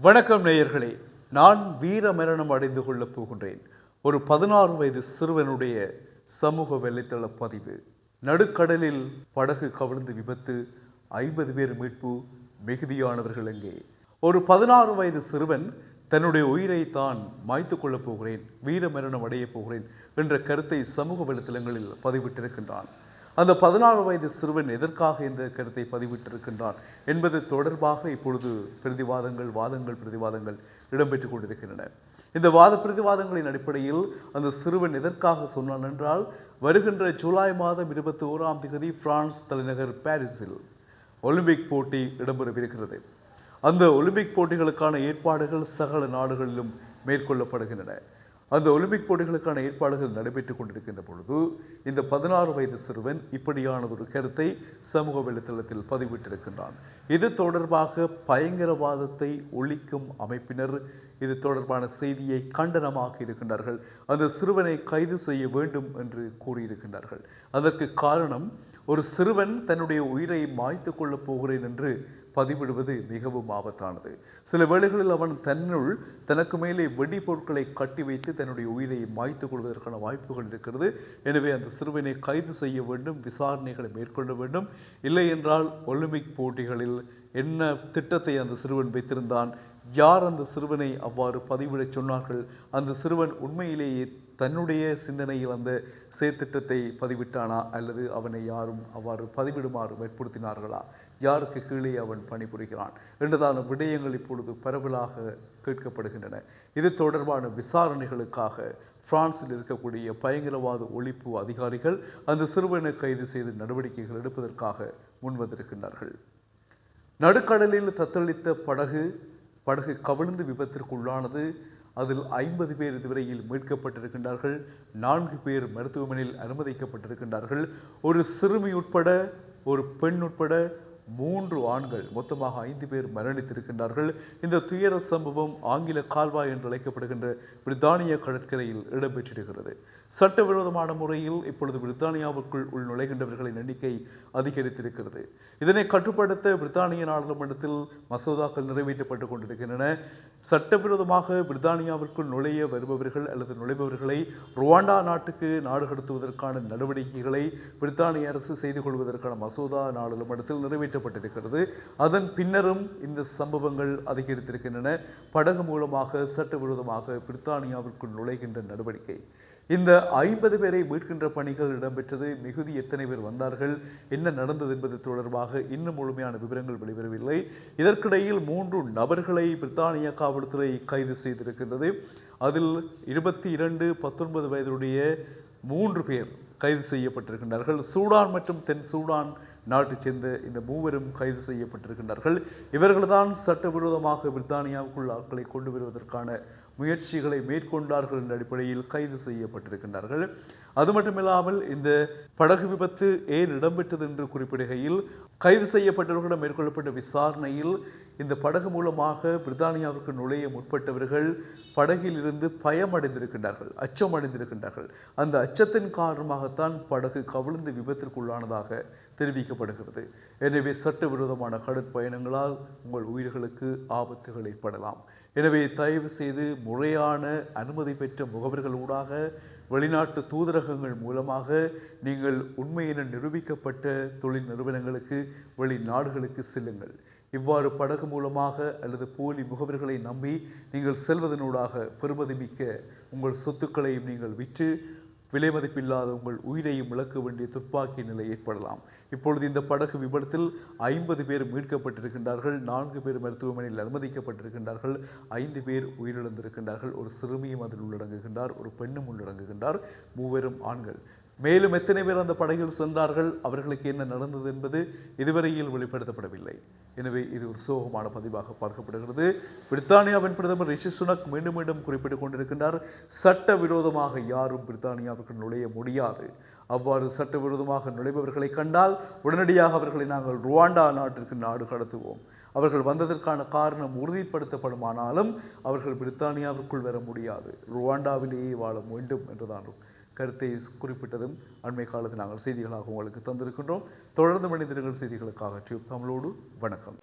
வணக்கம் நேயர்களே நான் வீர மரணம் அடைந்து கொள்ளப் போகின்றேன். ஒரு பதினாறு வயது சிறுவனுடைய சமூக வெள்ளைத்தள பதிவு. நடுக்கடலில் படகு கவிழ்ந்து விபத்து ஐம்பது பேர் மீட்பு மிகுதியானவர்கள் எங்கே? ஒரு பதினாறு வயது சிறுவன் தன்னுடைய உயிரை தான் மாய்த்து கொள்ளப் போகிறேன் வீர மரணம் அடையப் போகிறேன் என்ற கருத்தை சமூக வலைத்தளங்களில் பதிவிட்டிருக்கின்றான். அந்த பதினாறு வயது சிறுவன் எதற்காக இந்த கருத்தை பதிவிட்டிருக்கின்றான் என்பது தொடர்பாக இப்பொழுது பிரதிவாதங்கள் வாதங்கள் பிரதிவாதங்கள் இடம்பெற்றுக் கொண்டிருக்கின்றன. இந்த வாத பிரதிவாதங்களின் அடிப்படையில் அந்த சிறுவன் எதற்காக சொன்னான் என்றால் வருகின்ற ஜூலை மாதம் இருபத்தி ஓராம் தேதி பிரான்ஸ் தலைநகர் பாரிஸில் ஒலிம்பிக் போட்டி இடம்பெறவிருக்கிறது. அந்த ஒலிம்பிக் போட்டிகளுக்கான ஏற்பாடுகள் சகல நாடுகளிலும் மேற்கொள்ளப்படுகின்றன. அந்த ஒலிம்பிக் போட்டிகளுக்கான ஏற்பாடுகள் நடைபெற்றுக் கொண்டிருக்கின்ற பொழுது இந்த பதினாறு வயது சிறுவன் இப்படியான ஒரு கருத்தை சமூக வலைத்தளத்தில் பதிவிட்டிருக்கின்றான். இது தொடர்பாக பயங்கரவாதத்தை ஒழிக்கும் அமைப்பினர் இது தொடர்பான செய்தியை கண்டனமாக இருக்கின்றார்கள். அந்த சிறுவனை கைது செய்ய வேண்டும் என்று கூறியிருக்கின்றார்கள். அதற்கு காரணம் ஒரு சிறுவன் தன்னுடைய உயிரை மாய்த்து கொள்ளப் போகிறேன் என்று பதிவிடுவது மிகவும் ஆபத்தானது. சில வேளைகளில் அவன் தன்னுள் தனக்கு மேலே வெடி பொருட்களை கட்டி வைத்து தன்னுடைய உயிரை மாய்த்து கொள்வதற்கான வாய்ப்புகள் இருக்கிறது. எனவே அந்த சிறுவனை கைது செய்ய வேண்டும் விசாரணைகளை மேற்கொள்ள வேண்டும். இல்லை என்றால் ஒலிம்பிக் போட்டிகளில் என்ன திட்டத்தை அந்த சிறுவன் வைத்திருந்தான்? யார் அந்த சிறுவனை அவ்வாறு பதிவிடச் சொன்னார்கள்? அந்த சிறுவன் உண்மையிலேயே தன்னுடைய சிந்தனையில் அந்த செயற்திட்டத்தை பதிவிட்டானா? அல்லது அவனை யாரும் அவ்வாறு பதிவிடுமாறு வற்புறுத்தினார்களா? யாருக்கு கீழே அவன் பணிபுரிகிறான்? என்றதான விடயங்கள் இப்பொழுது பரவலாக கேட்கப்படுகின்றன. இது தொடர்பான விசாரணைகளுக்காக பிரான்சில் இருக்கக்கூடிய பயங்கரவாத ஒழிப்பு அதிகாரிகள் அந்த சிறுவனை கைது செய்து நடவடிக்கைகள் எடுப்பதற்காக முன்வந்திருக்கின்றார்கள். நடுக்கடலில் தத்தளித்த படகு படகு கவிழ்ந்து விபத்திற்குள்ளானது. அதில் ஐம்பது பேர் இதுவரையில் மீட்கப்பட்டிருக்கின்றார்கள். நான்கு பேர் மருத்துவமனையில் அனுமதிக்கப்பட்டிருக்கின்றார்கள். ஒரு சிறுமி உட்பட ஒரு பெண் உட்பட மூன்று ஆண்கள் மொத்தமாக ஐந்து பேர் மரணித்திருக்கின்றார்கள். இந்த துயர சம்பவம் ஆங்கில கால்வாய் என்று அழைக்கப்படுகின்ற பிரித்தானிய கடற்கரையில் இடம்பெற்றிருக்கிறது. சட்டவிரோதமான முறையில் இப்பொழுது பிரித்தானியாவுக்குள் உள் நுழைகின்றவர்களின் எண்ணிக்கை அதிகரித்திருக்கிறது. இதனை கட்டுப்படுத்த பிரித்தானிய நாடாளுமன்றத்தில் மசோதாக்கள் நிறைவேற்றப்பட்டுக் கொண்டிருக்கின்றன. சட்டவிரோதமாக பிரித்தானியாவிற்குள் நுழைய வருபவர்கள் அல்லது நுழைபவர்களை ருவாண்டா நாட்டுக்கு நாடு கடத்துவதற்கான நடவடிக்கைகளை பிரித்தானிய அரசு செய்து கொள்வதற்கான மசோதா நாடாளுமன்றத்தில் நிறைவேற்றப்பட்டிருக்கிறது அதன் பின்னரும் இந்த சம்பவங்கள் அதிகரித்திருக்கின்றன. படகு மூலமாக சட்டவிரோதமாக பிரித்தானியாவிற்குள் நுழைகின்ற நடவடிக்கை. இந்த ஐம்பது பேரை மீட்கின்ற பணிகள் இடம்பெற்றது. மிகுதி எத்தனை பேர் வந்தார்கள்? என்ன நடந்தது என்பது தொடர்பாக இன்னும் முழுமையான விவரங்கள் வெளிவரவில்லை. இதற்கிடையில் மூன்று நபர்களை பிரித்தானிய காவல்துறை கைது செய்திருக்கின்றது. அதில் இருபத்தி இரண்டு பத்தொன்பது வயதுடைய மூன்று பேர் கைது செய்யப்பட்டிருக்கின்றார்கள். சூடான் மற்றும் தென் சூடான் நாட்டைச் சேர்ந்த இந்த மூவரும் கைது செய்யப்பட்டிருக்கின்றார்கள். இவர்கள்தான் சட்டவிரோதமாக பிரித்தானியாவுக்குள் ஆட்களை கொண்டு வருவதற்கான முயற்சிகளை மேற்கொண்டார்கள் என்ற அடிப்படையில் கைது செய்யப்பட்டிருக்கின்றார்கள். அது மட்டுமில்லாமல் இந்த படகு விபத்து ஏன் இடம்பெற்றது என்று குறிப்பிடுகையில் கைது செய்யப்பட்டவர்களிடம் மேற்கொள்ளப்பட்ட விசாரணையில் இந்த படகு மூலமாக பிரித்தானியாவுக்கு நுழைய முற்பட்டவர்கள் படகில் இருந்து பயமடைந்திருக்கின்றார்கள் அச்சம் அடைந்திருக்கின்றார்கள் அந்த அச்சத்தின் காரணமாகத்தான் படகு கவிழ்ந்து விபத்திற்குள்ளானதாக தெரிவிக்கப்படுகிறது. எனவே சட்டவிரோதமான கடற்பயணங்களால் உங்கள் உயிர்களுக்கு ஆபத்துகள் ஏற்படலாம். எனவே தயவு செய்து முறையான அனுமதி பெற்ற முகவர்களூடாக வெளிநாட்டு தூதரகங்கள் மூலமாக நீங்கள் உண்மையென நிரூபிக்கப்பட்ட தொழில் நிறுவனங்களுக்கு வெளிநாடுகளுக்கு செல்லுங்கள். இவ்வாறு படகு மூலமாக அல்லது போலி முகவர்களை நம்பி நீங்கள் செல்வதனூடாக பெருமதிமிக்க உங்கள் சொத்துக்களையும் நீங்கள் விற்று விலை மதிப்பில்லாத உங்கள் உயிரையும் இழக்க வேண்டிய துப்பாக்கி நிலை ஏற்படலாம். இப்பொழுது இந்த படகு விபத்தில் ஐம்பது பேர் மீட்கப்பட்டிருக்கின்றார்கள் நான்கு பேர் மருத்துவமனையில் அனுமதிக்கப்பட்டிருக்கின்றார்கள் ஐந்து பேர் உயிரிழந்திருக்கின்றார்கள். ஒரு சிறுமியும் அதில் உள்ளடங்குகின்றார் ஒரு பெண்ணும் உள்ளடங்குகின்றார். மூவரும் ஆண்கள். மேலும் எத்தனை பேர் அந்த படகில் சென்றார்கள் அவர்களுக்கு என்ன நடந்தது என்பது இதுவரையில் வெளிப்படுத்தப்படவில்லை. எனவே இது ஒரு சோகமான பதிவாக பார்க்கப்படுகிறது. பிரித்தானியாவின் பிரதமர் ரிஷி சுனக் மீண்டும் மீண்டும் குறிப்பிட்டுக் கொண்டிருக்கின்றார் சட்ட விரோதமாக யாரும் பிரித்தானியாவுக்கு நுழைய முடியாது. அவ்வாறு சட்டவிரோதமாக நுழைபவர்களை கண்டால் உடனடியாக அவர்களை நாங்கள் ருவாண்டா நாட்டிற்கு நாடு கடத்துவோம். அவர்கள் வந்ததற்கான காரணம் உறுதிப்படுத்தப்படுமானாலும் அவர்கள் பிரித்தானியாவிற்குள் வர முடியாது. ருவாண்டாவிலேயே வாழ வேண்டும் என்றுதான் கருத்தை குறிப்பிட்டதும் அண்மை காலத்தில் நாங்கள் செய்திகளாக உங்களுக்கு தந்திருக்கின்றோம். தொடர்ந்து மனிதர்கள் செய்திகளுக்காக டியூப் தமிழோடு வணக்கம்.